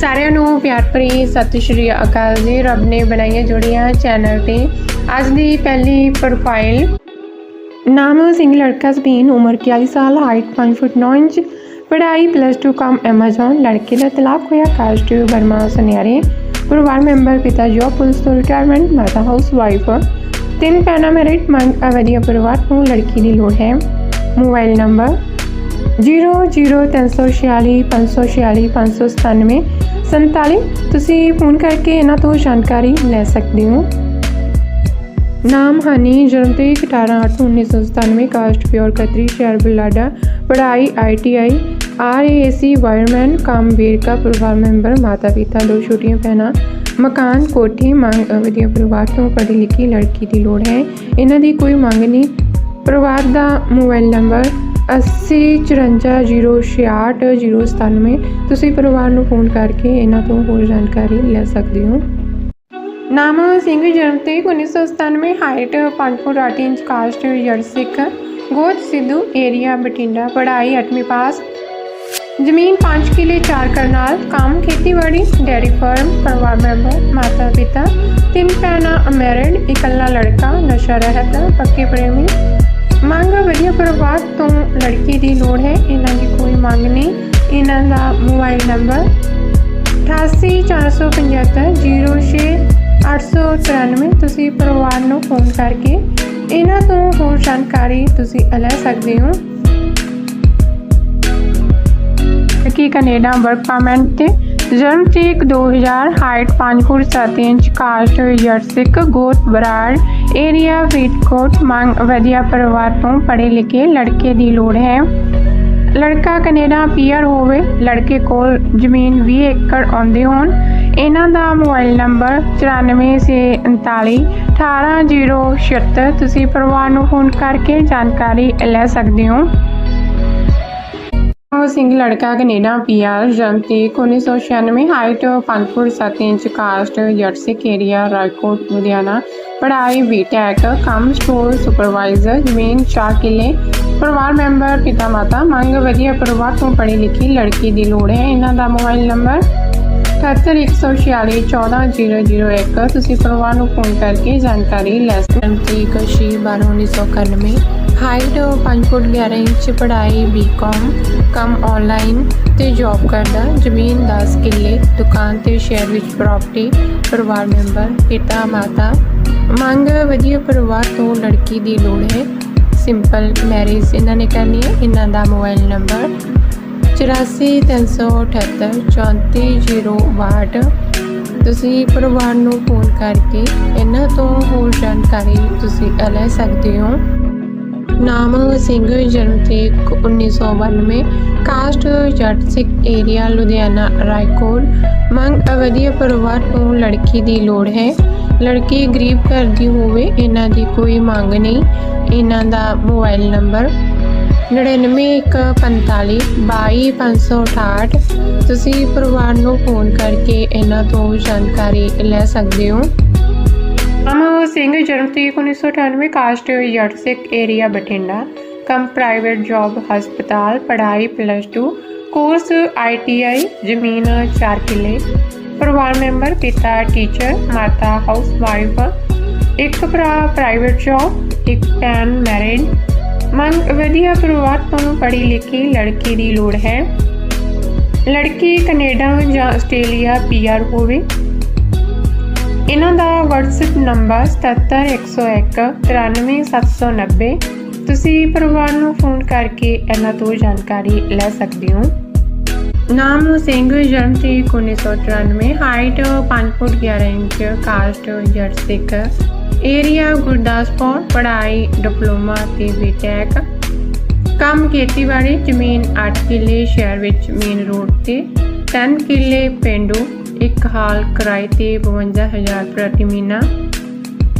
ਸਾਰਿਆਂ ਨੂੰ ਪਿਆਰ ਭਰੀ ਸਤਿ ਸ਼੍ਰੀ ਅਕਾਲ ਜੀ। ਰੱਬ ਨੇ ਬਣਾਈਆਂ ਜੋੜੀਆਂ ਚੈਨਲ ਤੇ ਅੱਜ ਦੀ ਪਹਿਲੀ ਪ੍ਰੋਫਾਈਲ ਨਾਮ ਸਿੰਘ ਲੜਕਾ ਸਪੇਨ, ਉਮਰ 41 ਸਾਲ ਹਾਈਟ 5 ਫੁੱਟ 9 ਇੰਚ, ਪੜ੍ਹਾਈ ਪਲੱਸ 2 ਕਮ ਐਮਾਜ਼ਨ ਲੜਕੇ ਦਾ ਤਲਾਕ ਹੋਇਆ ਕਾਸਟ ਬਰਮਾ ਸੁਨਿਆਰੇ, ਪਰਿਵਾਰ ਮੈਂਬਰ ਪਿਤਾ ਜੋਬ ਪੁਲਿਸ ਤੋਂ ਰਿਟਾਇਰਮੈਂਟ ਮਾਤਾ ਹਾਊਸ ਵਾਈਫ ਤਿੰਨ ਭੈਣਾਂ ਮੈਰਿਟ ਮੰਗ ਅਵਧੀਆ ਪਰਿਵਾਰ ਨੂੰ ਲੜਕੀ ਦੀ ਲੋੜ ਹੈ। ਮੋਬਾਈਲ ਨੰਬਰ 00346 47 ਤੁਸੀਂ ਫੋਨ ਕਰਕੇ ਇਹਨਾਂ ਤੋਂ ਜਾਣਕਾਰੀ ਲੈ ਸਕਦੇ ਹੋ। ਨਾਮ, ਹਨੀ, ਜਨਮ ਤਰੀਕ 18/8/1997 ਕਾਸਟ, ਪਿਓਰ ਕਤਰੀ ਸ਼ਹਿਰ ਬੁਲਾਡਾ, ਪੜ੍ਹਾਈ ਆਈਟੀਆਈ ਆਰਏਸੀ ਵਾਇਰਮੈਨ, ਕੰਮ, ਵੇਰਕਾ, ਪਰਿਵਾਰ ਮੈਂਬਰ ਮਾਤਾ ਪਿਤਾ ਦੋ ਛੋਟੀਆਂ ਭੈਣਾਂ, ਮਕਾਨ, ਕੋਠੀ, ਮੰਗ ਵਧੀਆ ਪਰਿਵਾਰ ਤੋਂ ਪੜ੍ਹੀ ਲਿਖੀ ਲੜਕੀ ਦੀ ਲੋੜ ਹੈ। ਇਹਨਾਂ ਦੀ ਕੋਈ ਮੰਗ ਨਹੀਂ। ਪਰਿਵਾਰ ਦਾ ਮੋਬਾਈਲ ਨੰਬਰ 8054066097 ਤੁਸੀਂ ਪਰਿਵਾਰ ਨੂੰ ਫੋਨ ਕਰਕੇ ਇਹਨਾਂ ਤੋਂ ਹੋਰ ਜਾਣਕਾਰੀ ਲੈ ਸਕਦੇ ਹੋ। ਨਾਮ ਸਿੰਘ ਜਨਮ ਤੇ 1997 ਹਾਈਟ 5 ਫੁੱਟ 8 ਇੰਚ ਕਾਸਟ ਜੜ ਸਿੱਖ, ਗੋਤ ਸਿੱਧੂ ਏਰੀਆ ਬਠਿੰਡਾ, ਪੜ੍ਹਾਈ 8ਵੀਂ ਪਾਸ। ਜ਼ਮੀਨ 5 ਕਿਲੇ 4 ਕਰਨਾਲ, ਕੰਮ ਖੇਤੀਬਾੜੀ ਡੈਰੀ ਫਾਰਮ ਪਰਿਵਾਰ ਮੈਂਬਰ, ਮਾਤਾ ਪਿਤਾ, ਤਿੰਨ ਭੈਣਾਂ ਅਮੈਰਿਡ ਇਕੱਲਾ ਲੜਕਾ, ਨਸ਼ਾ ਰਹਿਤ, ਪੱਕੇ ਪ੍ਰੇਮੀ। ਮੰਗ ਵਧੀਆ ਪਰਿਵਾਰ ਤੋਂ ਲੜਕੀ ਦੀ ਲੋੜ ਹੈ। ਇਹਨਾਂ ਦੀ ਕੋਈ ਮੰਗ ਨਹੀਂ। ਇਹਨਾਂ ਦਾ ਮੋਬਾਈਲ ਨੰਬਰ 8845506893 ਤੁਸੀਂ ਪਰਿਵਾਰ ਨੂੰ ਫੋਨ ਕਰਕੇ ਇਹਨਾਂ ਤੋਂ ਹੋਰ ਜਾਣਕਾਰੀ ਤੁਸੀਂ ਲੈ ਸਕਦੇ ਹੋ। ਕਿ ਕੈਨੇਡਾ ਵਰਕ ਪਰਮਿਟ ਤੇ ਜਨਮ ਤਰੀਕ 2000 ਹਾਈਟ 5 ਫੁੱਟ 7 ਇੰਚ ਕਾਸਟ ਯਰ ਸਿੱਖ ਗੋਤ ਬਰਾੜ ਏਰੀਆ ਫਰੀਦਕੋਟ ਮੰਗ ਵਧੀਆ ਪਰਿਵਾਰ ਤੋਂ ਪੜ੍ਹੇ ਲਿਖੇ ਲੜਕੇ ਦੀ ਲੋੜ ਹੈ। ਲੜਕਾ ਕੈਨੇਡਾ ਪੀਅਰ ਹੋਵੇ, ਲੜਕੇ ਕੋਲ ਜ਼ਮੀਨ 20 ਏਕੜ ਆਉਂਦੇ ਹੋਣ। ਇਹਨਾਂ ਦਾ ਮੋਬਾਈਲ ਨੰਬਰ 9439 18076 ਤੁਸੀਂ ਪਰਿਵਾਰ ਨੂੰ ਫੋਨ ਕਰਕੇ ਜਾਣਕਾਰੀ ਲੈ ਸਕਦੇ ਹੋ। ਉਹ ਸਿੰਘ ਲੜਕਾ ਕੈਨੇਡਾ ਪੀਆਰ ਜਨਮ ਤਰੀਕ 1996 ਹਾਈਟ 5 ਫੁੱਟ 7 ਇੰਚ ਕਾਸਟ ਜਰਸਿਕ ਏਰੀਆ ਰਾਏਕੋਟ ਲੁਧਿਆਣਾ। ਪੜ੍ਹਾਈ ਬੀਟੈਕ ਕੰਮ ਸਟੋਰ ਸੁਪਰਵਾਈਜ਼ਰ ਜ਼ਮੀਨ 4 ਕਿੱਲੇ। ਪਰਿਵਾਰ ਮੈਂਬਰ ਪਿਤਾ ਮਾਤਾ ਮੰਗ ਵਧੀਆ ਪਰਿਵਾਰ ਤੋਂ ਪੜ੍ਹੀ ਲਿਖੀ ਲੜਕੀ ਦੀ ਲੋੜ ਹੈ। ਇਹਨਾਂ ਦਾ ਮੋਬਾਈਲ ਨੰਬਰ 7714414001 ਤੁਸੀਂ ਪਰਿਵਾਰ ਨੂੰ ਫੋਨ ਕਰਕੇ ਜਾਣਕਾਰੀ ਲੈ ਸਕਦੇ ਹੋ। ਤਰੀਕ ਸ਼ੀ 1991 ਹਾਈਟ 5 ਫੁੱਟ 11 ਇੰਚ, ਪੜ੍ਹਾਈ ਬੀਕਾਮ ਕੰਮ ਆਨਲਾਈਨ ਤੇ ਜੌਬ ਕਰਦਾ। ਜ਼ਮੀਨ 10 ਕਿੱਲੇ, ਦੁਕਾਨ ਤੇ ਸ਼ਹਿਰ ਵਿੱਚ ਪ੍ਰਾਪਰਟੀ ਪਰਿਵਾਰ ਮੈਂਬਰ ਪਿਤਾ, ਮਾਤਾ। ਮੰਗ ਵਧੀਆ ਪਰਿਵਾਰ ਤੋਂ ਲੜਕੀ ਦੀ ਲੋੜ ਹੈ। ਸਿੰਪਲ ਮੈਰਿਜ ਇਹਨਾਂ ਨੇ ਕਰਨੀ ਹੈ। ਇਹਨਾਂ ਦਾ ਮੋਬਾਈਲ ਨੰਬਰ 8438843062 ਤੁਸੀਂ ਪਰਿਵਾਰ ਨੂੰ ਫੋਨ ਕਰਕੇ ਇਹਨਾਂ ਤੋਂ ਹੋਰ ਜਾਣਕਾਰੀ ਤੁਸੀਂ ਲੈ ਸਕਦੇ ਹੋ। ਨਾਮ ਸਿੰਘ ਜਨਮ ਤਰੀਕ 1992 ਕਾਸਟ ਜੱਟ ਸਿੱਖ ਏਰੀਆ ਲੁਧਿਆਣਾ, ਰਾਏਕੋਟ। ਮੰਗ ਅਵਧੀਆ ਪਰਿਵਾਰ ਤੋਂ ਲੜਕੀ ਦੀ ਲੋੜ ਹੈ। ਲੜਕੀ ਗਰੀਬ ਘਰ ਦੀ ਹੋਵੇ, ਇਹਨਾਂ ਦੀ ਕੋਈ ਮੰਗ ਨਹੀਂ। ਇਹਨਾਂ ਦਾ ਮੋਬਾਈਲ ਨੰਬਰ 9915522568 ਤੁਸੀਂ ਪਰਿਵਾਰ ਨੂੰ ਫੋਨ ਕਰਕੇ ਇਹਨਾਂ ਤੋਂ ਜਾਣਕਾਰੀ ਲੈ ਸਕਦੇ ਹੋ। ਅਮਰ ਸਿੰਘ ਜਨਮ ਤਰੀਕ 1998 ਕਾਸਟ ਯਰਸਿਕ ਏਰੀਆ ਬਠਿੰਡਾ। ਕੰਮ ਪ੍ਰਾਈਵੇਟ ਜੌਬ ਹਸਪਤਾਲ, ਪੜ੍ਹਾਈ ਪਲੱਸ 2 ਕੋਰਸ ਆਈਟੀਆਈ ਜ਼ਮੀਨ 4 ਕਿੱਲੇ। ਪਰਿਵਾਰ ਮੈਂਬਰ ਪਿਤਾ ਟੀਚਰ ਮਾਤਾ ਹਾਊਸ ਵਾਈਫ ਇੱਕ ਭਰਾ ਪ੍ਰਾਈਵੇਟ ਜੌਬ ਇੱਕ ਭੈਣ ਮੈਰਿਡ ਮੰਗ ਵਧੀਆ ਪਰਿਵਾਰ ਤੋਂ ਪੜ੍ਹੀ ਲਿਖੀ ਲੜਕੀ ਦੀ ਲੋੜ ਹੈ। ਲੜਕੀ ਕੈਨੇਡਾ ਜਾਂ ਆਸਟ੍ਰੇਲੀਆ ਪੀਆਰ ਹੋਵੇ। ਇਹਨਾਂ ਦਾ WhatsApp ਨੰਬਰ 77101 93790 ਤੁਸੀਂ ਪਰਿਵਾਰ ਨੂੰ ਫੋਨ ਕਰਕੇ ਇਹਨਾਂ ਤੋਂ ਜਾਣਕਾਰੀ ਲੈ ਸਕਦੇ ਹੋ। ਨਾਮ ਸਿੰਘ ਜਨਮ ਤਰੀਕ 1994 height 5 foot 11 inch caste Jat ਸਿੱਖ। ਏਰੀਆ ਗੁਰਦਾਸਪੁਰ, ਪੜ੍ਹਾਈ ਡਿਪਲੋਮਾ ਤੇ ਬੀਟੈਕ ਕੰਮ ਖੇਤੀਬਾੜੀ, ਜ਼ਮੀਨ 8 ਕਿੱਲੇ, ਸ਼ਹਿਰ ਵਿੱਚ ਮੇਨ ਰੋਡ ਤੇ 10 ਕਿੱਲੇ ਪਿੰਡੂ। ਇੱਕ ਹਾਲ ਕਿਰਾਏ ਤੇ 52000 ਪ੍ਰਤੀ ਮਹੀਨਾ।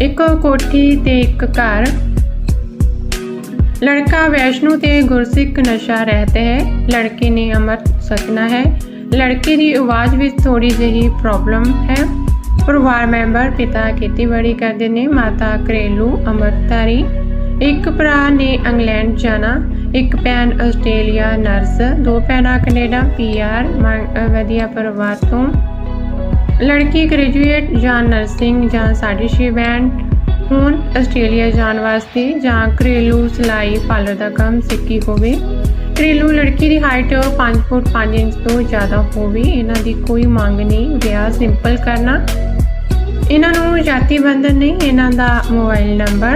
ਇੱਕ ਕੋਠੀ ਤੇ ਇੱਕ ਘਰ। ਲੜਕਾ ਵੈਸ਼ਨੂ ਤੇ ਗੁਰਸਿੱਖ ਨਸ਼ਾ ਰਹਿਤ ਹੈ। ਲੜਕੇ ਨੇ ਅਮਰ ਸਚਨਾ ਹੈ। ਲੜਕੇ ਦੀ ਆਵਾਜ਼ ਵਿੱਚ ਥੋੜੀ ਜਿਹੀ ਪ੍ਰੋਬਲਮ ਹੈ। ਪਰਿਵਾਰ ਮੈਂਬਰ ਪਿਤਾ ਖੇਤੀਬਾੜੀ ਕਰਦੇ ਨੇ। ਮਾਤਾ ਘਰੇਲੂ ਅਮਰਤਾਰੀ ਇੱਕ ਭਰਾ ਨੇ ਇੰਗਲੈਂਡ ਜਾਣਾ। ਇੱਕ ਭੈਣ ਆਸਟ੍ਰੇਲੀਆ, ਨਰਸ। ਦੋ ਭੈਣਾਂ ਕੈਨੇਡਾ। ਪੀਆਰ ਵਧੀਆ ਪਰਿਵਾਰ ਤੋਂ ਲੜਕੀ ਗ੍ਰੈਜੂਏਟ ਜਾਂ ਨਰਸਿੰਗ ਜਾਂ ਸਾਡੀ ਛੇ ਬੈਂਡ ਹੁਣ ਆਸਟ੍ਰੇਲੀਆ ਜਾਣ ਵਾਸਤੇ ਜਾਂ ਘਰੇਲੂ ਸਿਲਾਈ ਪਾਰਲਰ ਦਾ ਕੰਮ ਸਿੱਖੀ ਹੋਵੇ। ਘਰੇਲੂ ਲੜਕੀ ਦੀ ਹਾਈਟ 5 ਫੁੱਟ 5 ਇੰਚ ਤੋਂ ਜ਼ਿਆਦਾ ਹੋਵੇ, ਇਹਨਾਂ ਦੀ ਕੋਈ ਮੰਗ ਨਹੀਂ, ਵਿਆਹ ਸਿੰਪਲ ਕਰਨਾ। ਇਹਨਾਂ ਨੂੰ ਜਾਤੀ ਬੰਧਨ ਨਹੀਂ, ਇਹਨਾਂ ਦਾ ਮੋਬਾਈਲ ਨੰਬਰ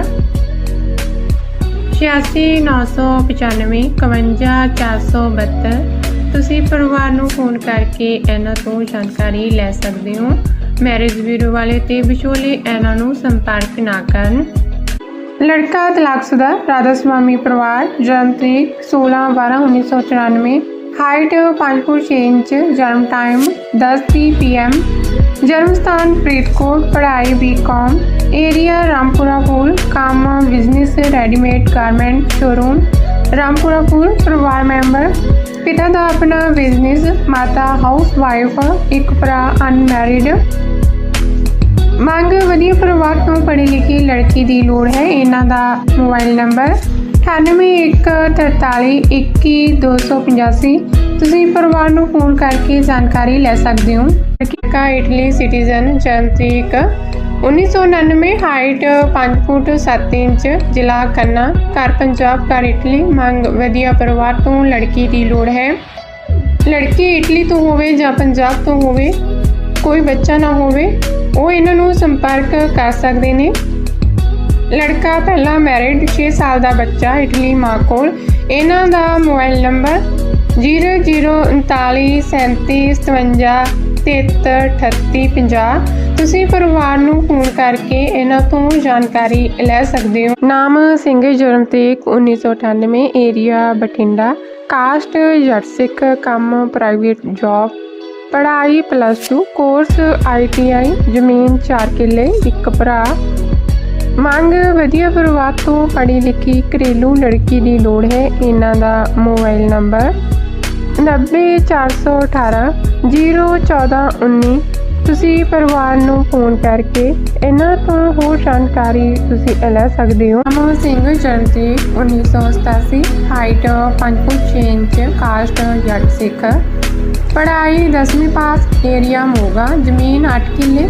8695 51472 ਤੁਸੀਂ ਪਰਿਵਾਰ ਨੂੰ ਫੋਨ ਕਰਕੇ ਇਹਨਾਂ ਤੋਂ ਜਾਣਕਾਰੀ ਲੈ ਸਕਦੇ ਹੋ। ਮੈਰਿਜ ਬਿਊਰੋ ਵਾਲੇ ਤੇ ਵਿਚੋਲੇ ਇਹਨਾਂ ਨੂੰ ਸੰਪਰਕ ਨਾ ਕਰਨ। ਲੜਕਾ ਤਲਾਕਸ਼ੁਦਾ ਰਾਧਾ ਸੁਆਮੀ ਪਰਿਵਾਰ, ਜਨਮ ਤਰੀਕ 16 12 1994 ਹਾਈਟ 5 ਫੁੱਟ 6 ਇੰਚ, ਜਨਮ ਟਾਈਮ 10:30 ਪੀਐਮ ਜਨਮ ਸਥਾਨ ਫਰੀਦਕੋਟ, ਪੜ੍ਹਾਈ B Com area Rampura Phul ਕੰਮ business readymade garment showroom Rampura Phul ਪਰਿਵਾਰ ਮੈਂਬਰ ਪਿਤਾ ਦਾ ਆਪਣਾ ਬਿਜ਼ਨਸ ਮਾਤਾ ਹਾਊਸ ਵਾਈਫ ਇੱਕ ਭਰਾ ਅਨਮੈਰਿਡ ਮੰਗ ਵਧੀਆ ਪਰਿਵਾਰ ਤੋਂ ਪੜ੍ਹੀ ਲਿਖੀ ਲੜਕੀ ਦੀ ਲੋੜ ਹੈ। ਇਹਨਾਂ ਦਾ ਮੋਬਾਈਲ ਨੰਬਰ 9814321285 ਤੁਸੀਂ ਪਰਿਵਾਰ ਨੂੰ ਫੋਨ ਕਰਕੇ ਜਾਣਕਾਰੀ ਲੈ ਸਕਦੇ ਹੋ। ਲੜਕੀ ਦਾ ਇਟਲੀ ਸਿਟੀਜ਼ਨ ਜਨਮ 1999 ਹਾਈਟ 5 ਫੁੱਟ 7 ਇੰਚ ਜ਼ਿਲ੍ਹਾ ਖੰਨਾ, ਘਰ ਪੰਜਾਬ, ਘਰ ਇਟਲੀ, ਮੰਗ ਵਧੀਆ ਪਰਿਵਾਰ ਤੋਂ ਲੜਕੀ ਦੀ ਲੋੜ ਹੈ। ਲੜਕੀ ਇਟਲੀ ਤੋਂ ਹੋਵੇ ਜਾਂ ਪੰਜਾਬ ਤੋਂ ਹੋਵੇ, ਕੋਈ ਬੱਚਾ ਨਾ ਹੋਵੇ, ਉਹ ਇਹਨਾਂ ਨੂੰ ਸੰਪਰਕ ਕਰ ਸਕਦੇ ਨੇ। ਲੜਕਾ ਪਹਿਲਾਂ ਮੈਰਿਡ 6 ਸਾਲ ਦਾ ਬੱਚਾ ਇਟਲੀ ਮਾਂ ਕੋਲ। ਇਹਨਾਂ ਦਾ ਮੋਬਾਈਲ ਨੰਬਰ 003937573850 ਤੁਸੀਂ ਪਰਿਵਾਰ ਨੂੰ ਫੋਨ ਕਰਕੇ ਇਹਨਾਂ ਤੋਂ ਜਾਣਕਾਰੀ ਲੈ ਸਕਦੇ ਹੋ। ਨਾਮ ਸਿੰਘ ਜਨਮ ਤਰੀਕ 1998 ਏਰੀਆ ਬਠਿੰਡਾ। ਕਾਸਟ ਜੱਟ ਸਿੱਖ ਕੰਮ ਪ੍ਰਾਈਵੇਟ ਜੌਬ ਪੜ੍ਹਾਈ ਪਲੱਸ 2 ਕੋਰਸ ਆਈਟੀਆਈ ਜ਼ਮੀਨ 4 ਕਿੱਲੇ, ਇੱਕ ਭਰਾ। ਮੰਗ, ਵਧੀਆ ਪਰਿਵਾਰ ਤੋਂ ਪੜ੍ਹੀ ਲਿਖੀ ਘਰੇਲੂ ਲੜਕੀ ਦੀ ਲੋੜ ਹੈ। ਇਹਨਾਂ ਦਾ ਮੋਬਾਈਲ ਨੰਬਰ 90418 01419 ਤੁਸੀਂ ਪਰਿਵਾਰ ਨੂੰ ਫੋਨ ਕਰਕੇ ਇਹਨਾਂ ਤੋਂ ਹੋਰ ਜਾਣਕਾਰੀ ਤੁਸੀਂ ਲੈ ਸਕਦੇ ਹੋ। ਅਮੋ ਸਿੰਘ ਜਨਤੀ 1987 height 5 foot 6 inch caste Jat Sikh. ਪੜ੍ਹਾਈ 10ਵੀਂ ਪਾਸ ਏਰੀਆ ਮੋਗਾ, ਜ਼ਮੀਨ 8 ਕਿੱਲੇ।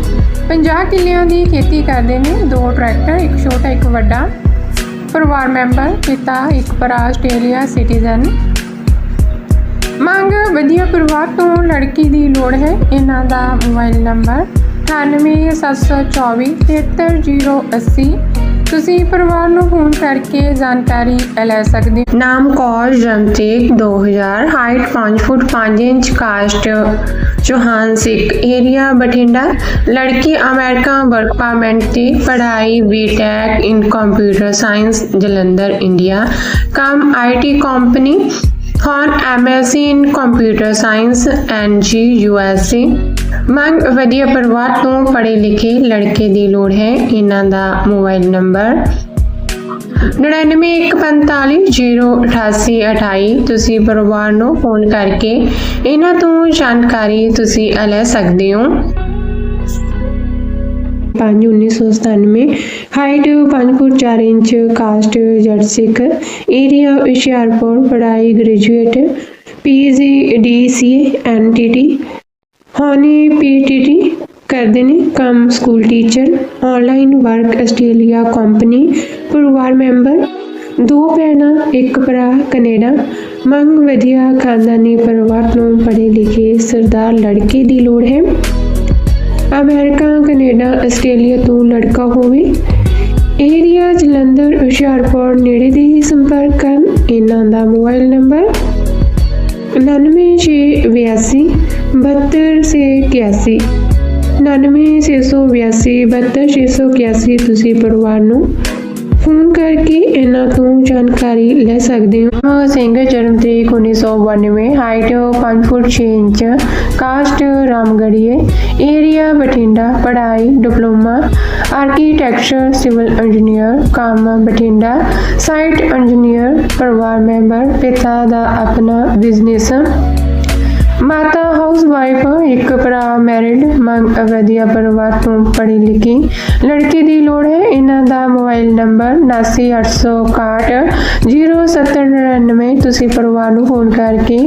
50 ਕਿੱਲਿਆਂ ਦੀ ਖੇਤੀ ਕਰਦੇ ਨੇ, ਦੋ ਟਰੈਕਟਰ, ਇੱਕ ਛੋਟਾ, ਇੱਕ ਵੱਡਾ। ਪਰਿਵਾਰ ਮੈਂਬਰ, ਪਿਤਾ, ਇੱਕ ਭਰਾ, ਆਸਟ੍ਰੇਲੀਆ ਸਿਟੀਜ਼ਨ। ਮੰਗ, ਵਧੀਆ ਪਰਿਵਾਰ ਤੋਂ ਲੜਕੀ ਦੀ ਲੋੜ ਹੈ। ਇਹਨਾਂ ਦਾ ਮੋਬਾਈਲ ਨੰਬਰ 9874233080 ਤੁਸੀਂ ਪਰਿਵਾਰ ਨੂੰ ਫੋਨ ਕਰਕੇ ਜਾਣਕਾਰੀ ਲੈ ਸਕਦੇ ਹੋ। ਨਾਮ ਕੌਰ ਜਮਤੇਕ 2000 height 5 foot 5 inch, caste Chauhan Sikh area Bathinda. ਲੜਕੀ ਅਮਰੀਕਾ ਵਰਕ ਪਰਮਿਟ ਤੇ ਪੜ੍ਹਾਈ B Tech in computer science Jalandhar India ਕੰਮ ਆਈਟੀ ਕੰਪਨੀ ਹੁਣ ਐਮਐਸਸੀ ਇਨ ਕੰਪਿਊਟਰ ਸਾਇੰਸ ਐਨਜੀ ਯੂਐਸਏ ਮੰਗ, ਵਧੀਆ ਪਰਿਵਾਰ ਤੋਂ ਪੜ੍ਹੇ ਲਿਖੇ ਲੜਕੇ ਦੀ ਲੋੜ ਹੈ। ਇਹਨਾਂ ਦਾ ਮੋਬਾਈਲ ਨੰਬਰ 9915408828 ਤੁਸੀਂ ਪਰਿਵਾਰ ਨੂੰ ਫੋਨ ਕਰਕੇ ਇਹਨਾਂ ਤੋਂ ਜਾਣਕਾਰੀ ਤੁਸੀਂ ਲੈ ਸਕਦੇ ਹੋ। 5 1997 ਹਾਈਟ 5 ਫੁੱਟ 4 ਇੰਚ ਕਾਸਟ ਜੱਟ ਸਿੱਖ ਏਰੀਆ ਹੁਸ਼ਿਆਰਪੁਰ, ਪੜ੍ਹਾਈ ਗ੍ਰੈਜੂਏਟ ਪੀਜੀ ਡੀਸੀ ਐਨਟੀਟੀ ਹਾਨੀ ਪੀਟੀਟੀ ਕਰਦੇ ਨੇ ਕੰਮ school teacher online work Australia company ਪਰਿਵਾਰ ਮੈਂਬਰ ਦੋ ਭੈਣਾਂ, ਇੱਕ ਭਰਾ, ਕੈਨੇਡਾ, ਮੰਗ ਵਧੀਆ ਖਾਨਦਾਨੀ ਪਰਿਵਾਰ ਨੂੰ ਪੜ੍ਹੇ ਲਿਖੇ ਸਰਦਾਰ ਲੜਕੇ ਦੀ ਲੋੜ ਹੈ। ਅਮਰੀਕਾ, ਕੈਨੇਡਾ, ਆਸਟ੍ਰੇਲੀਆ ਤੋਂ ਲੜਕਾ ਹੋਵੇ। ਏਰੀਆ ਜਲੰਧਰ ਹੁਸ਼ਿਆਰਪੁਰ ਨੇੜੇ ਦੇ ਹੀ ਸੰਪਰਕ ਕਰਨ। ਇਹਨਾਂ ਦਾ ਮੋਬਾਈਲ ਨੰਬਰ 9682 72681 9682 72681 ਤੁਸੀਂ ਪਰਿਵਾਰ ਨੂੰ ਫੋਨ ਕਰਕੇ ਇਹਨਾਂ ਤੋਂ ਜਾਣਕਾਰੀ ਲੈ ਸਕਦੇ ਹੋ। ਸਿੰਘ ਜਨਮ ਤਰੀਕ 1992 height 5 foot 6 inch caste ਰਾਮਗੜੀਏ area Bathinda, ਪੜ੍ਹਾਈ, ਡਿਪਲੋਮਾ ਆਰਕੀਟੈਕਚਰ ਸਿਵਲ ਇੰਜੀਨੀਅਰ ਕੰਮ ਬਠਿੰਡਾ ਸਾਈਟ ਇੰਜੀਨੀਅਰ ਪਰਿਵਾਰ ਮੈਂਬਰ, ਪਿਤਾ ਦਾ ਆਪਣਾ ਬਿਜ਼ਨਸ ਮਾਤਾ ਹਾਊਸਵਾਈਫ, ਇੱਕ ਭਰਾ ਮੈਰਿਡ ਮੰਗ ਵਧੀਆ ਪਰਿਵਾਰ ਤੋਂ ਪੜ੍ਹੀ ਲਿਖੀ। ਲੜਕੀ ਦੀ ਲੋੜ ਹੈ, ਇਹਨਾਂ ਦਾ ਮੋਬਾਈਲ ਨੰਬਰ 7981607099 ਤੁਸੀਂ ਪਰਿਵਾਰ ਨੂੰ ਫੋਨ ਕਰਕੇ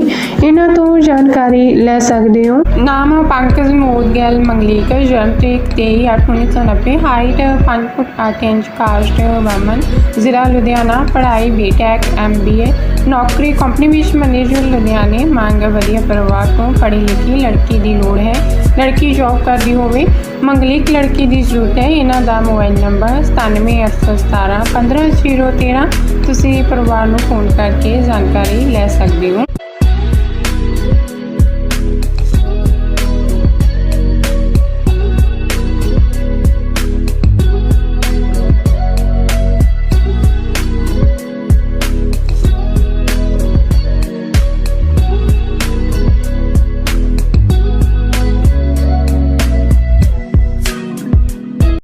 ਇਹਨਾਂ ਤੋਂ ਜਾਣਕਾਰੀ ਲੈ ਸਕਦੇ ਹੋ। ਨਾਮ ਪੰਕਜ ਮੋਦਗਲ ਮੰਗਲੀਕਰ, ਜਨਮ ਤਰੀਕ 23/8/1990 ਹਾਈਟ 5 ਫੁੱਟ 8 ਇੰਚ, ਕਾਸਟ ਵਾਮਨ ਜ਼ਿਲ੍ਹਾ ਲੁਧਿਆਣਾ, ਪੜ੍ਹਾਈ ਬੀਟੈਕ ਐਮਬੀਏ ਨੌਕਰੀ ਕੰਪਨੀ ਵਿੱਚ ਮੈਨੇਜਰ ਲੁਧਿਆਣੇ, ਮੰਗ ਵਧੀਆ ਪਰਿਵਾਰ ਤੋਂ ਪੜ੍ਹੀ ਲਿਖੀ ਲੜਕੀ ਦੀ ਲੋੜ ਹੈ। ਲੜਕੀ ਜੌਬ ਕਰਦੀ ਹੋਵੇ, ਮੰਗਲਿਕ ਲੜਕੀ ਦੀ ਜ਼ਰੂਰਤ ਹੈ। ਇਹਨਾਂ ਦਾ ਮੋਬਾਈਲ ਨੰਬਰ 9781715013 ਤੁਸੀਂ ਪਰਿਵਾਰ ਨੂੰ ਫੋਨ ਕਰਕੇ ਜਾਣਕਾਰੀ ਲੈ ਸਕਦੇ ਹੋ।